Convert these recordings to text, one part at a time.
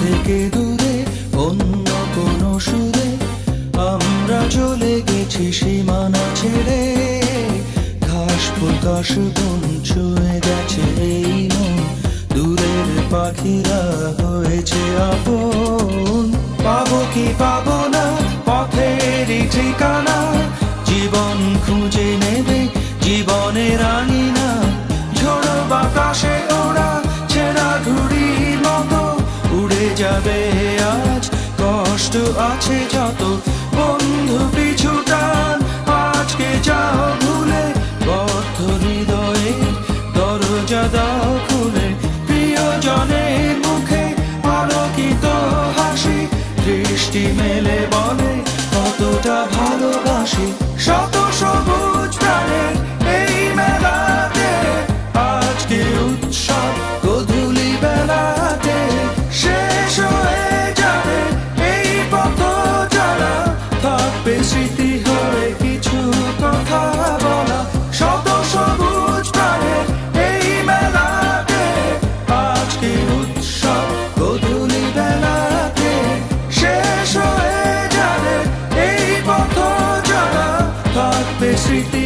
থেকে দূরে, অন্য কোনো সুরে আমরা চলে গেছি সীমানা ছেড়ে। ঘাস ফুল কাশ বন ছুঁয়ে গেছে এই মন, দূরের পাখিরা হয়েছে আপন। পাবো কি পাবো না পথের ঠিকানা, জীবন খুঁজে নেবে, জীবনের আঙিনা যাবে আজ। কষ্ট আছে যত। বন্ধু, পিছু টান। আজকে যাও ভুলে, বদ্ধ হৃদয়ে দরজা দাও খুলে। প্রিয়জনের মুখে আলোকিত হাসি। দৃষ্টি মেলে বলে, কতটা ভালোবাসি। everything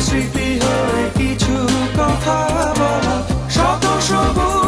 স্মৃতি হয় কিছু কথা বলা শত সবুজ